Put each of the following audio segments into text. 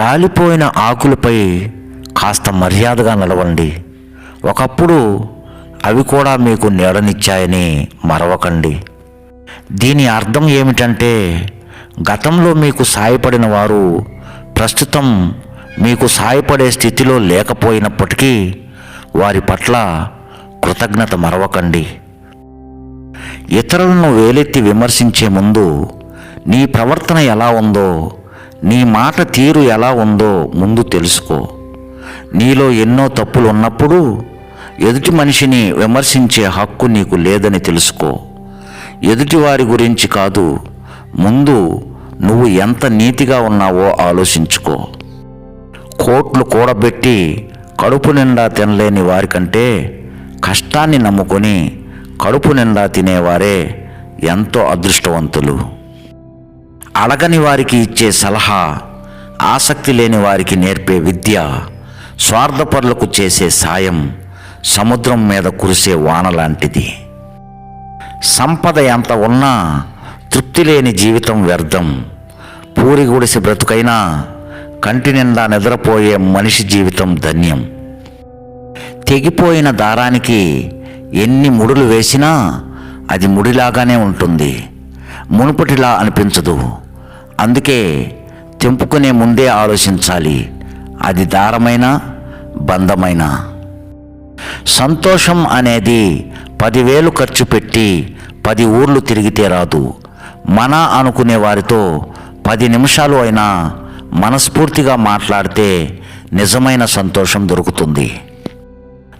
రాలిపోయిన ఆకులపై కాస్త మర్యాదగా నడవండి. ఒకప్పుడు అవి కూడా మీకు నీడనిచ్చాయని మరవకండి. దీని అర్థం ఏమిటంటే గతంలో మీకు సాయపడిన వారు ప్రస్తుతం మీకు సాయపడే స్థితిలో లేకపోయినప్పటికీ వారి పట్ల కృతజ్ఞత మరవకండి. ఇతరులను వేలెత్తి విమర్శించే ముందు నీ ప్రవర్తన ఎలా ఉందో నీ మాట తీరు ఎలా ఉందో ముందు తెలుసుకో. నీలో ఎన్నో తప్పులు ఉన్నప్పుడు ఎదుటి మనిషిని విమర్శించే హక్కు నీకు లేదని తెలుసుకో. ఎదుటి వారి గురించి కాదు ముందు నువ్వు ఎంత నీతిగా ఉన్నావో ఆలోచించుకో. కోట్లు కూడబెట్టి కడుపు నిండా తినలేని వారికంటే కష్టాన్ని నమ్ముకొని కడుపు నిండా తినేవారే ఎంతో అదృష్టవంతులు. అడగని వారికి ఇచ్చే సలహా ఆసక్తి లేని వారికి నేర్పే విద్య స్వార్థపరులకు చేసే సాయం సముద్రం మీద కురిసే వాన లాంటిది. సంపద ఎంత ఉన్నా తృప్తి లేని జీవితం వ్యర్థం. పూరి గుడిసి బ్రతుకైనా కంటి నిండా నిద్రపోయే మనిషి జీవితం ధన్యం. తెగిపోయిన దారానికి ఎన్ని ముడులు వేసినా అది ముడిలాగానే ఉంటుంది. మునుపటిలా అనిపించదు. అందుకే తెంపుకునే ముందే ఆలోచించాలి. అది దారమైనా బంధమైనా? సంతోషం అనేది పదివేలు ఖర్చు పెట్టి పది ఊర్లు తిరిగితే రాదు. మన అనుకునే వారితో పది నిమిషాలు అయినా మనస్ఫూర్తిగా మాట్లాడితే నిజమైన సంతోషం దొరుకుతుంది.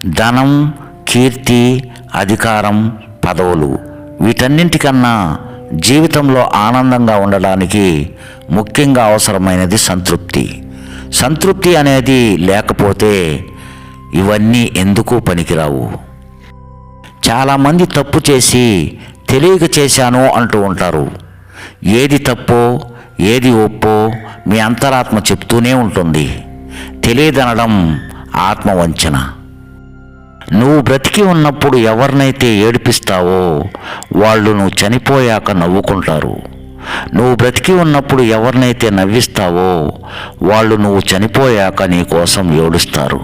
ధనం కీర్తి అధికారం పదవులు వీటన్నింటికన్నా జీవితంలో ఆనందంగా ఉండడానికి ముఖ్యంగా అవసరమైనది సంతృప్తి. సంతృప్తి అనేది లేకపోతే ఇవన్నీ ఎందుకు పనికిరావు? చాలామంది తప్పు చేసి తెలియక చేశాను అంటూ ఉంటారు. ఏది తప్పో ఏది ఒప్పో మీ అంతరాత్మ చెప్తూనే ఉంటుంది. తెలియదనడం ఆత్మవంచన. నువ్వు బ్రతికి ఉన్నప్పుడు ఎవరినైతే ఏడిపిస్తావో వాళ్ళు నువ్వు చనిపోయాక నవ్వుకుంటారు. నువ్వు బ్రతికి ఉన్నప్పుడు ఎవరినైతే నవ్విస్తావో వాళ్ళు నువ్వు చనిపోయాక నీ కోసం ఏడుస్తారు.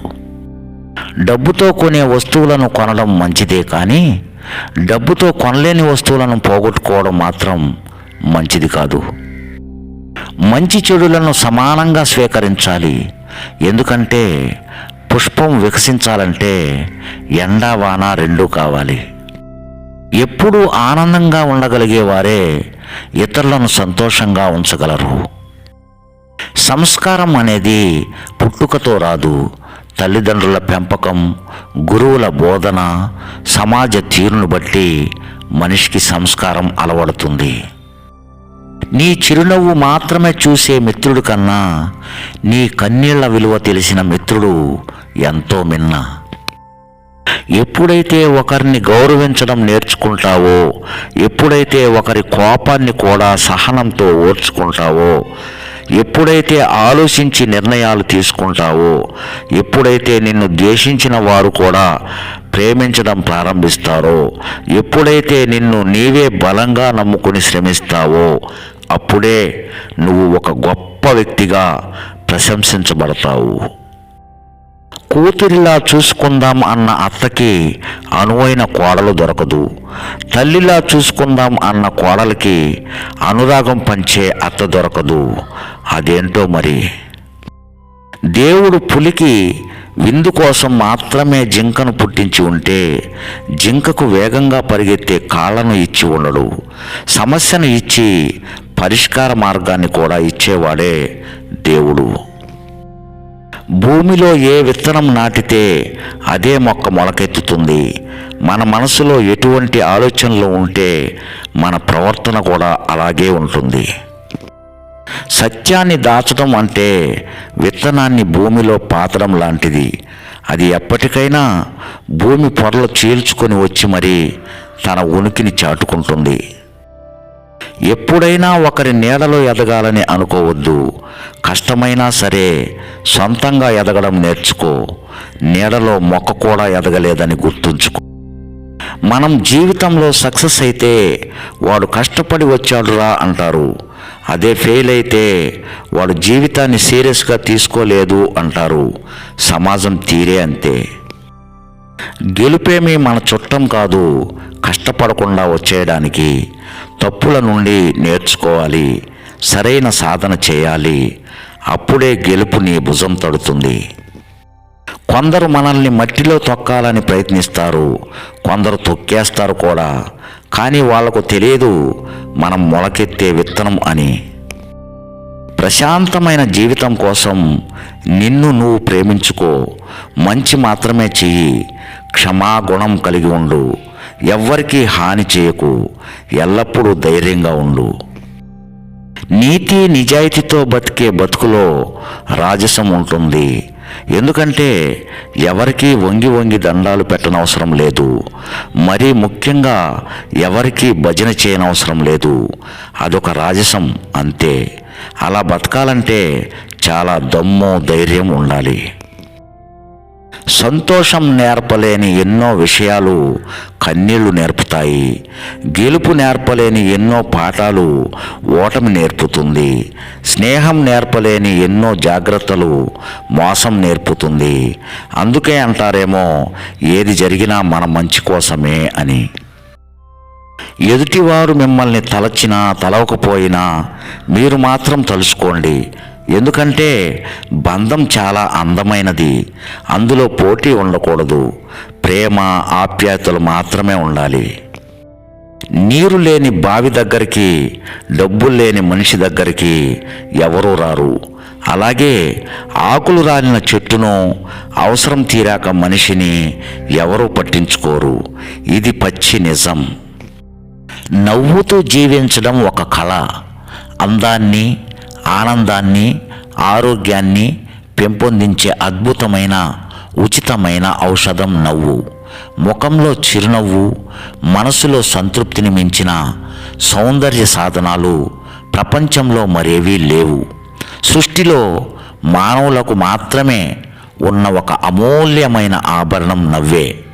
డబ్బుతో కొనే వస్తువులను కొనడం మంచిదే కానీ డబ్బుతో కొనలేని వస్తువులను పోగొట్టుకోవడం మాత్రం మంచిది కాదు. మంచి చెడులను సమానంగా స్వీకరించాలి. ఎందుకంటే పుష్పం వికసించాలంటే ఎండా వాన రెండూ కావాలి. ఎప్పుడూ ఆనందంగా ఉండగలిగేవారే ఇతరులను సంతోషంగా ఉంచగలరు. సంస్కారం అనేది పుట్టుకతో రాదు. తల్లిదండ్రుల పెంపకం గురువుల బోధన సమాజ తీరును బట్టి మనిషికి సంస్కారం అలవడుతుంది. నీ చిరునవ్వు మాత్రమే చూసే మిత్రుడు కన్నా నీ కన్నీళ్ళ విలువ తెలిసిన మిత్రుడు ఎంతో మిన్న. ఎప్పుడైతే ఒకరిని గౌరవించడం నేర్చుకుంటావో ఎప్పుడైతే ఒకరి కోపాన్ని కూడా సహనంతో ఓర్చుకుంటావో ఎప్పుడైతే ఆలోచించి నిర్ణయాలు తీసుకుంటావో ఎప్పుడైతే నిన్ను ద్వేషించిన వారు కూడా ప్రేమించడం ప్రారంభిస్తారో ఎప్పుడైతే నిన్ను నీవే బలంగా నమ్ముకుని శ్రమిస్తావో అప్పుడే నువ్వు ఒక గొప్ప వ్యక్తిగా ప్రశంసించబడతావు. కూతురిలా చూసుకుందాం అన్న అత్తకి అనువైన కోడలు దొరకదు. తల్లిలా చూసుకుందాం అన్న కోడలికి అనురాగం పంచే అత్త దొరకదు. అదేంటో మరి? దేవుడు పులికి విందు కోసం మాత్రమే జింకను పుట్టించి ఉంటే జింకకు వేగంగా పరిగెత్తే కాళ్ళను ఇచ్చి ఉండడు. సమస్యను ఇచ్చి పరిష్కార మార్గాన్ని కూడా ఇచ్చేవాడే దేవుడు. భూమిలో ఏ విత్తనం నాటితే అదే మొక్క మొలకెత్తుతుంది. మన మనసులో ఎటువంటి ఆలోచనలు ఉంటే మన ప్రవర్తన కూడా అలాగే ఉంటుంది. సత్యాన్ని దాచడం అంటే విత్తనాన్ని భూమిలో పాతడం లాంటిది. అది ఎప్పటికైనా భూమి పొరలు చీల్చుకొని వచ్చి మరి తన ఉనికిని చాటుకుంటుంది. ఎప్పుడైనా ఒకరి నీడలో ఎదగాలని అనుకోవద్దు. కష్టమైనా సరే సొంతంగా ఎదగడం నేర్చుకో. నీడలో మొక్క కూడా ఎదగలేదని గుర్తుంచుకో. మనం జీవితంలో సక్సెస్ అయితే వాడు కష్టపడి వచ్చాడురా అంటారు. అదే ఫెయిల్ అయితే వాడు జీవితాన్ని సీరియస్గా తీసుకోలేదు అంటారు. సమాజం తీరే అంతే. గెలుపేమీ మన చుట్టం కాదు కష్టపడకుండా వచ్చేయడానికి తప్పుల నుండి నేర్చుకోవాలి సరైన సాధన చేయాలి అప్పుడే గెలుపు నీ భుజం తడుతుంది. కొందరు మనల్ని మట్టిలో తొక్కాలని ప్రయత్నిస్తారు కొందరు తొక్కేస్తారు కూడా కానీ వాళ్ళకు తెలియదు మనం మొలకెత్తే విత్తనం అని. ప్రశాంతమైన జీవితం కోసం నిన్ను నువ్వు ప్రేమించుకో. మంచి మాత్రమే చెయ్యి. క్షమాగుణం కలిగి ఉండు. ఎవ్వరికీ హాని చేయకు. ఎల్లప్పుడూ ధైర్యంగా ఉండు. నీతి నిజాయితీతో బతికే బతుకులో రాజసం ఉంటుంది. ఎందుకంటే ఎవరికీ వంగి వంగి దండాలు పెట్టనవసరం లేదు. మరీ ముఖ్యంగా ఎవరికీ భజన చేయనవసరం లేదు. అదొక రాజసం అంతే. అలా బతకాలంటే చాలా దమ్ము ధైర్యం ఉండాలి. సంతోషం నేర్పలేని ఎన్నో విషయాలు కన్నీళ్ళు నేర్పుతాయి. గెలుపు నేర్పలేని ఎన్నో పాఠాలు ఓటమి నేర్పుతుంది. స్నేహం నేర్పలేని ఎన్నో జాగ్రత్తలు మోసం నేర్పుతుంది. అందుకే అంటారేమో ఏది జరిగినా మన మంచి కోసమే అని. ఎదుటివారు మిమ్మల్ని తలచినా తలవకపోయినా మీరు మాత్రం తలుసుకోండి. ఎందుకంటే బంధం చాలా అందమైనది. అందులో పోటీ ఉండకూడదు. ప్రేమ ఆప్యాయతలు మాత్రమే ఉండాలి. నీరు లేని బావి దగ్గరికి డబ్బులు లేని మనిషి దగ్గరికి ఎవరూ రారు. అలాగే ఆకులు రాలిన చెట్టును అవసరం తీరాక మనిషిని ఎవరూ పట్టించుకోరు. ఇది పచ్చి నిజం. నవ్వుతూ జీవించడం ఒక కళ. అందాన్ని ఆనందాన్ని ఆరోగ్యాన్ని పెంపొందించే అద్భుతమైన ఉచితమైన ఔషధం నవ్వు. ముఖంలో చిరునవ్వు మనసులో సంతృప్తిని మించిన సౌందర్య సాధనాలు ప్రపంచంలో మరేవీ లేవు. సృష్టిలో మానవులకు మాత్రమే ఉన్న ఒక అమూల్యమైన ఆభరణం నవ్వే.